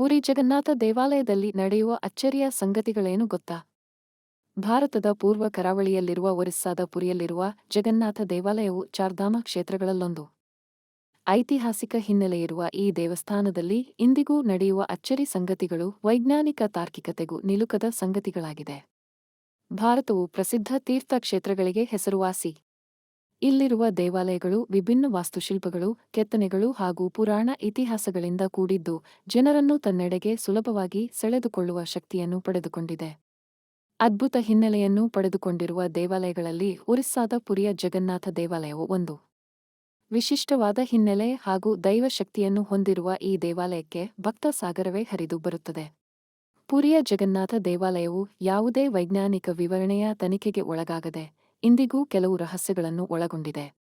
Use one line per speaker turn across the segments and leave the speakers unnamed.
ಪುರಿ ಜಗನ್ನಾಥ ದೇವಾಲಯದಲ್ಲಿ ನಡೆಯುವ ಅಚ್ಚರಿಯ ಸಂಗತಿಗಳೇನು ಗೊತ್ತಾ? ಭಾರತದ ಪೂರ್ವ ಕರಾವಳಿಯಲ್ಲಿರುವ ಒರಿಸ್ಸಾದ ಪುರಿಯಲ್ಲಿರುವ ಜಗನ್ನಾಥ ದೇವಾಲಯವು ಚಾರ್ಧಾಮ ಕ್ಷೇತ್ರಗಳಲ್ಲೊಂದು. ಐತಿಹಾಸಿಕ ಹಿನ್ನೆಲೆಯಿರುವ ಈ ದೇವಸ್ಥಾನದಲ್ಲಿ ಇಂದಿಗೂ ನಡೆಯುವ ಅಚ್ಚರಿ ಸಂಗತಿಗಳು ವೈಜ್ಞಾನಿಕ ತಾರ್ಕಿಕತೆಗೂ ನಿಲುಕದ ಸಂಗತಿಗಳಾಗಿದೆ. ಭಾರತವು ಪ್ರಸಿದ್ಧ ತೀರ್ಥಕ್ಷೇತ್ರಗಳಿಗೆ ಹೆಸರುವಾಸಿ. ಇಲ್ಲಿರುವ ದೇವಾಲಯಗಳು ವಿಭಿನ್ನ ವಾಸ್ತುಶಿಲ್ಪಗಳು, ಕೆತ್ತನೆಗಳು ಹಾಗೂ ಪುರಾಣ ಇತಿಹಾಸಗಳಿಂದ ಕೂಡಿದ್ದು ಜನರನ್ನು ತನ್ನೆಡೆಗೆ ಸುಲಭವಾಗಿ ಸೆಳೆದುಕೊಳ್ಳುವ ಶಕ್ತಿಯನ್ನು ಪಡೆದುಕೊಂಡಿದೆ. ಅದ್ಭುತ ಹಿನ್ನೆಲೆಯನ್ನು ಪಡೆದುಕೊಂಡಿರುವ ದೇವಾಲಯಗಳಲ್ಲಿ ಒರಿಸ್ಸಾದ ಪುರಿಯ ಜಗನ್ನಾಥ ದೇವಾಲಯವು ಒಂದು. ವಿಶಿಷ್ಟವಾದ ಹಿನ್ನೆಲೆ ಹಾಗೂ ದೈವಶಕ್ತಿಯನ್ನು ಹೊಂದಿರುವ ಈ ದೇವಾಲಯಕ್ಕೆ ಭಕ್ತ ಸಾಗರವೇ ಹರಿದು ಬರುತ್ತದೆ. ಪುರಿಯ ಜಗನ್ನಾಥ ದೇವಾಲಯವು ಯಾವುದೇ ವೈಜ್ಞಾನಿಕ ವಿವರಣೆಯ ತನಿಖೆಗೆ ಒಳಗಾಗದೆ ಇಂದಿಗೂ ಕೆಲವು ರಹಸ್ಯಗಳನ್ನು ಒಳಗೊಂಡಿದೆ.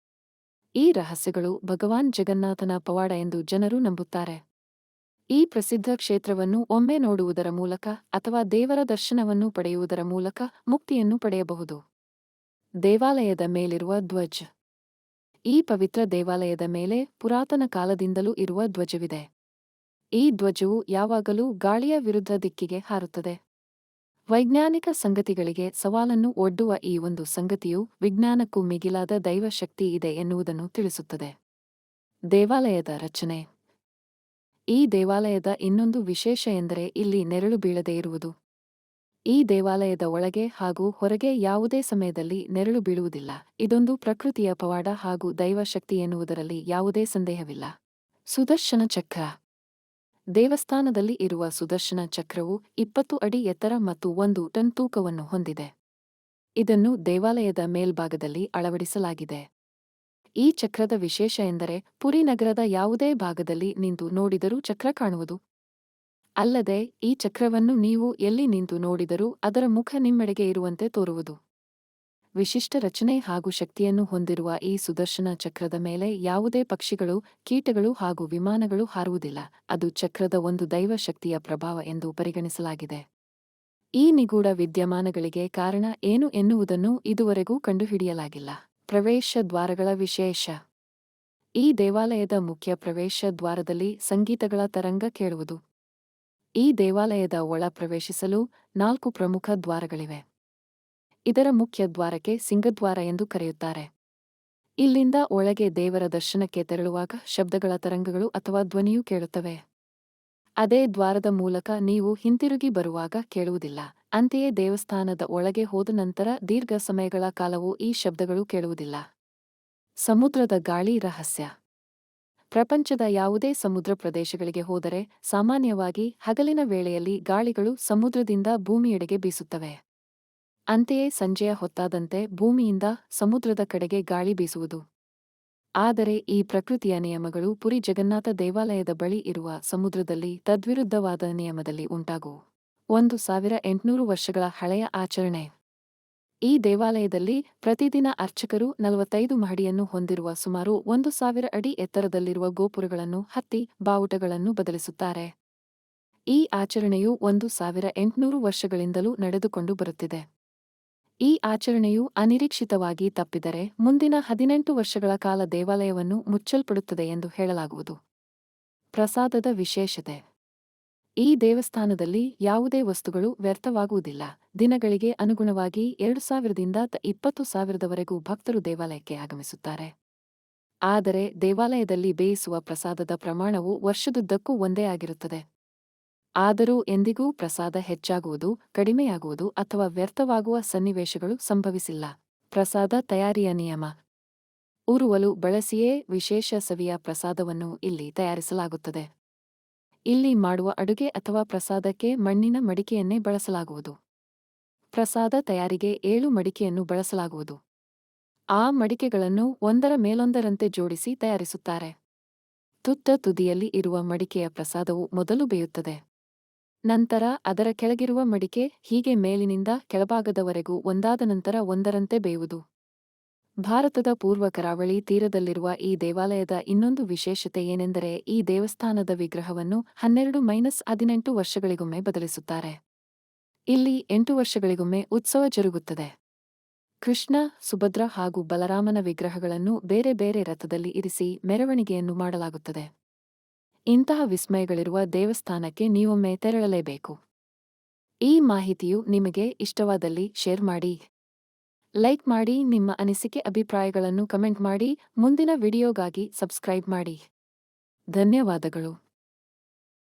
ಈ ರಹಸ್ಯಗಳು ಭಗವಾನ್ ಜಗನ್ನಾಥನ ಪವಾಡ ಎಂದು ಜನರು ನಂಬುತ್ತಾರೆ. ಈ ಪ್ರಸಿದ್ಧ ಕ್ಷೇತ್ರವನ್ನು ಒಮ್ಮೆ ನೋಡುವುದರ ಮೂಲಕ ಅಥವಾ ದೇವರ ದರ್ಶನವನ್ನು ಪಡೆಯುವುದರ ಮೂಲಕ ಮುಕ್ತಿಯನ್ನು ಪಡೆಯಬಹುದು. ದೇವಾಲಯದ ಮೇಲಿರುವ ಧ್ವಜ. ಈ ಪವಿತ್ರ ದೇವಾಲಯದ ಮೇಲೆ ಪುರಾತನ ಕಾಲದಿಂದಲೂ ಇರುವ ಧ್ವಜವಿದೆ. ಈ ಧ್ವಜವು ಯಾವಾಗಲೂ ಗಾಳಿಯ ವಿರುದ್ಧ ದಿಕ್ಕಿಗೆ ಹಾರುತ್ತದೆ. ವೈಜ್ಞಾನಿಕ ಸಂಗತಿಗಳಿಗೆ ಸವಾಲನ್ನು ಒಡ್ಡುವ ಈ ಒಂದು ಸಂಗತಿಯು ವಿಜ್ಞಾನಕ್ಕೂ ಮಿಗಿಲಾದ ದೈವಶಕ್ತಿ ಇದೆ ಎನ್ನುವುದನ್ನು ತಿಳಿಸುತ್ತದೆ. ದೇವಾಲಯದ ರಚನೆ. ಈ ದೇವಾಲಯದ ಇನ್ನೊಂದು ವಿಶೇಷ ಎಂದರೆ ಇಲ್ಲಿ ನೆರಳು ಬೀಳದೇ ಇರುವುದು. ಈ ದೇವಾಲಯದ ಒಳಗೆ ಹಾಗೂ ಹೊರಗೆ ಯಾವುದೇ ಸಮಯದಲ್ಲಿ ನೆರಳು ಬೀಳುವುದಿಲ್ಲ. ಇದೊಂದು ಪ್ರಕೃತಿಯ ಪವಾಡ ಹಾಗೂ ದೈವಶಕ್ತಿ ಎನ್ನುವುದರಲ್ಲಿ ಯಾವುದೇ ಸಂದೇಹವಿಲ್ಲ. ಸುದರ್ಶನ ಚಕ್ರ. ದೇವಸ್ಥಾನದಲ್ಲಿ ಇರುವ ಸುದರ್ಶನ ಚಕ್ರವು ಇಪ್ಪತ್ತು ಅಡಿ ಎತ್ತರ ಮತ್ತು ಒಂದು ಟನ್ ತೂಕವನ್ನು ಹೊಂದಿದೆ. ಇದನ್ನು ದೇವಾಲಯದ ಮೇಲ್ಭಾಗದಲ್ಲಿ ಅಳವಡಿಸಲಾಗಿದೆ. ಈ ಚಕ್ರದ ವಿಶೇಷ ಎಂದರೆ ಪುರಿ ನಗರದ ಯಾವುದೇ ಭಾಗದಲ್ಲಿ ನಿಂತು ನೋಡಿದರೂ ಚಕ್ರ ಕಾಣುವುದು. ಅಲ್ಲದೆ ಈ ಚಕ್ರವನ್ನು ನೀವು ಎಲ್ಲಿ ನಿಂತು ನೋಡಿದರೂ ಅದರ ಮುಖ ನಿಮ್ಮೆಡೆಗೆ ಇರುವಂತೆ ತೋರುವುದು. ವಿಶಿಷ್ಟ ರಚನೆ ಹಾಗೂ ಶಕ್ತಿಯನ್ನು ಹೊಂದಿರುವ ಈ ಸುದರ್ಶನ ಚಕ್ರದ ಮೇಲೆ ಯಾವುದೇ ಪಕ್ಷಿಗಳು, ಕೀಟಗಳು ಹಾಗೂ ವಿಮಾನಗಳು ಹಾರುವುದಿಲ್ಲ. ಅದು ಚಕ್ರದ ಒಂದು ದೈವ ಶಕ್ತಿಯ ಪ್ರಭಾವ ಎಂದು ಪರಿಗಣಿಸಲಾಗಿದೆ. ಈ ನಿಗೂಢ ವಿದ್ಯಮಾನಗಳಿಗೆ ಕಾರಣ ಏನು ಎನ್ನುವುದನ್ನು ಇದುವರೆಗೂ ಕಂಡುಹಿಡಿಯಲಾಗಿಲ್ಲ. ಪ್ರವೇಶ ದ್ವಾರಗಳ ವಿಶೇಷ. ಈ ದೇವಾಲಯದ ಮುಖ್ಯ ಪ್ರವೇಶ ದ್ವಾರದಲ್ಲಿ ಸಂಗೀತಗಳ ತರಂಗ ಕೇಳುವುದು. ಈ ದೇವಾಲಯದ ಒಳ ಪ್ರವೇಶಿಸಲು ನಾಲ್ಕು ಪ್ರಮುಖ ದ್ವಾರಗಳಿವೆ. ಇದರ ಮುಖ್ಯ ದ್ವಾರಕ್ಕೆ ಸಿಂಗದ್ವಾರ ಎಂದು ಕರೆಯುತ್ತಾರೆ. ಇಲ್ಲಿಂದ ಒಳಗೆ ದೇವರ ದರ್ಶನಕ್ಕೆ ತೆರಳುವಾಗ ಶಬ್ದಗಳ ತರಂಗಗಳು ಅಥವಾ ಧ್ವನಿಯೂ ಕೇಳುತ್ತವೆ. ಅದೇ ದ್ವಾರದ ಮೂಲಕ ನೀವು ಹಿಂತಿರುಗಿ ಬರುವಾಗ ಕೇಳುವುದಿಲ್ಲ. ಅಂತೆಯೇ ದೇವಸ್ಥಾನದ ಒಳಗೆ ಹೋದ ನಂತರ ದೀರ್ಘ ಸಮಯಗಳ ಕಾಲವೂ ಈ ಶಬ್ದಗಳು ಕೇಳುವುದಿಲ್ಲ. ಸಮುದ್ರದ ಗಾಳಿ ರಹಸ್ಯ. ಪ್ರಪಂಚದ ಯಾವುದೇ ಸಮುದ್ರ ಪ್ರದೇಶಗಳಿಗೆ ಹೋದರೆ ಸಾಮಾನ್ಯವಾಗಿ ಹಗಲಿನ ವೇಳೆಯಲ್ಲಿ ಗಾಳಿಗಳು ಸಮುದ್ರದಿಂದ ಭೂಮಿಯೆಡೆಗೆ ಬೀಸುತ್ತವೆ. ಅಂತೆಯೇ ಸಂಜೆಯ ಹೊತ್ತಾದಂತೆ ಭೂಮಿಯಿಂದ ಸಮುದ್ರದ ಕಡೆಗೆ ಗಾಳಿ ಬೀಸುವುದು. ಆದರೆ ಈ ಪ್ರಕೃತಿಯ ನಿಯಮಗಳು ಪುರಿ ಜಗನ್ನಾಥ ದೇವಾಲಯದ ಬಳಿ ಇರುವ ಸಮುದ್ರದಲ್ಲಿ ತದ್ವಿರುದ್ಧವಾದ ನಿಯಮದಲ್ಲಿ ಉಂಟಾಗುವು. ಒಂದು ಸಾವಿರ ಎಂಟುನೂರು ವರ್ಷಗಳ ಹಳೆಯ ಆಚರಣೆ. ಈ ದೇವಾಲಯದಲ್ಲಿ ಪ್ರತಿದಿನ ಅರ್ಚಕರು ನಲವತ್ತೈದು ಮಹಡಿಯನ್ನು ಹೊಂದಿರುವ ಸುಮಾರು ಒಂದು ಸಾವಿರ ಅಡಿ ಎತ್ತರದಲ್ಲಿರುವ ಗೋಪುರಗಳನ್ನು ಹತ್ತಿ ಬಾವುಟಗಳನ್ನು ಬದಲಿಸುತ್ತಾರೆ. ಈ ಆಚರಣೆಯು ಒಂದು ಸಾವಿರ ಎಂಟುನೂರು ವರ್ಷಗಳಿಂದಲೂ ನಡೆದುಕೊಂಡು ಬರುತ್ತಿದೆ. ಈ ಆಚರಣೆಯು ಅನಿರೀಕ್ಷಿತವಾಗಿ ತಪ್ಪಿದರೆ ಮುಂದಿನ ಹದಿನೆಂಟು ವರ್ಷಗಳ ಕಾಲ ದೇವಾಲಯವನ್ನು ಮುಚ್ಚಲ್ಪಡುತ್ತದೆ ಎಂದು ಹೇಳಲಾಗುವುದು. ಪ್ರಸಾದದ ವಿಶೇಷತೆ. ಈ ದೇವಸ್ಥಾನದಲ್ಲಿ ಯಾವುದೇ ವಸ್ತುಗಳು ವ್ಯರ್ಥವಾಗುವುದಿಲ್ಲ. ದಿನಗಳಿಗೆ ಅನುಗುಣವಾಗಿ ಎರಡು ಸಾವಿರದಿಂದ ಇಪ್ಪತ್ತು ಸಾವಿರದವರೆಗೂ ಭಕ್ತರು ದೇವಾಲಯಕ್ಕೆ ಆಗಮಿಸುತ್ತಾರೆ. ಆದರೆ ದೇವಾಲಯದಲ್ಲಿ ಬೇಯಿಸುವ ಪ್ರಸಾದದ ಪ್ರಮಾಣವು ವರ್ಷದುದ್ದಕ್ಕೂ ಒಂದೇ ಆಗಿರುತ್ತದೆ. ಆದರೂ ಎಂದಿಗೂ ಪ್ರಸಾದ ಹೆಚ್ಚಾಗುವುದು, ಕಡಿಮೆಯಾಗುವುದು ಅಥವಾ ವ್ಯರ್ಥವಾಗುವ ಸನ್ನಿವೇಶಗಳು ಸಂಭವಿಸಿಲ್ಲ. ಪ್ರಸಾದ ತಯಾರಿಯ ನಿಯಮ. ಉರುವಲು ಬಳಸಿಯೇ ವಿಶೇಷ ಸವಿಯ ಪ್ರಸಾದವನ್ನು ಇಲ್ಲಿ ತಯಾರಿಸಲಾಗುತ್ತದೆ. ಇಲ್ಲಿ ಮಾಡುವ ಅಡುಗೆ ಅಥವಾ ಪ್ರಸಾದಕ್ಕೆ ಮಣ್ಣಿನ ಮಡಿಕೆಯನ್ನೇ ಬಳಸಲಾಗುವುದು. ಪ್ರಸಾದ ತಯಾರಿಗೆ ಏಳು ಮಡಿಕೆಯನ್ನು ಬಳಸಲಾಗುವುದು. ಆ ಮಡಿಕೆಗಳನ್ನು ಒಂದರ ಮೇಲೊಂದರಂತೆ ಜೋಡಿಸಿ ತಯಾರಿಸುತ್ತಾರೆ. ತುತ್ತ ತುದಿಯಲ್ಲಿ ಇರುವ ಮಡಿಕೆಯ ಪ್ರಸಾದವು ಮೊದಲು ಬೇಯುತ್ತದೆ. ನಂತರ ಅದರ ಕೆಳಗಿರುವ ಮಡಿಕೆ ಹೀಗೆ ಮೇಲಿನಿಂದ ಕೆಳಭಾಗದವರೆಗೂ ಒಂದಾದ ನಂತರ ಒಂದರಂತೆ ಬೇಯುವುದು. ಭಾರತದ ಪೂರ್ವ ಕರಾವಳಿ ತೀರದಲ್ಲಿರುವ ಈ ದೇವಾಲಯದ ಇನ್ನೊಂದು ವಿಶೇಷತೆ ಏನೆಂದರೆ ಈ ದೇವಸ್ಥಾನದ ವಿಗ್ರಹವನ್ನು ಹನ್ನೆರಡು ಮೈನಸ್ ಹದಿನೆಂಟು ವರ್ಷಗಳಿಗೊಮ್ಮೆ ಬದಲಿಸುತ್ತಾರೆ. ಇಲ್ಲಿ ಎಂಟು ವರ್ಷಗಳಿಗೊಮ್ಮೆ ಉತ್ಸವ ಜರುಗುತ್ತದೆ. ಕೃಷ್ಣ, ಸುಭದ್ರ ಹಾಗೂ ಬಲರಾಮನ ವಿಗ್ರಹಗಳನ್ನು ಬೇರೆ ಬೇರೆ ರಥದಲ್ಲಿ ಇರಿಸಿ ಮೆರವಣಿಗೆಯನ್ನು ಮಾಡಲಾಗುತ್ತದೆ. ಇಂತಹ ವಿಸ್ಮಯಗಳಿರುವ ದೇವಸ್ಥಾನಕ್ಕೆ ನೀವೊಮ್ಮೆ ತೆರಳಲೇಬೇಕು. ಈ ಮಾಹಿತಿಯು ನಿಮಗೆ ಇಷ್ಟವಾದಲ್ಲಿ ಶೇರ್ ಮಾಡಿ. ಲೈಕ್ ಮಾಡಿ, ನಿಮ್ಮ ಅನಿಸಿಕೆ, ಅಭಿಪ್ರಾಯಗಳನ್ನು ಕಮೆಂಟ್ ಮಾಡಿ, ಮುಂದಿನ ವಿಡಿಯೋಗಾಗಿ ಸಬ್ಸ್ಕ್ರೈಬ್ ಮಾಡಿ. ಧನ್ಯವಾದಗಳು.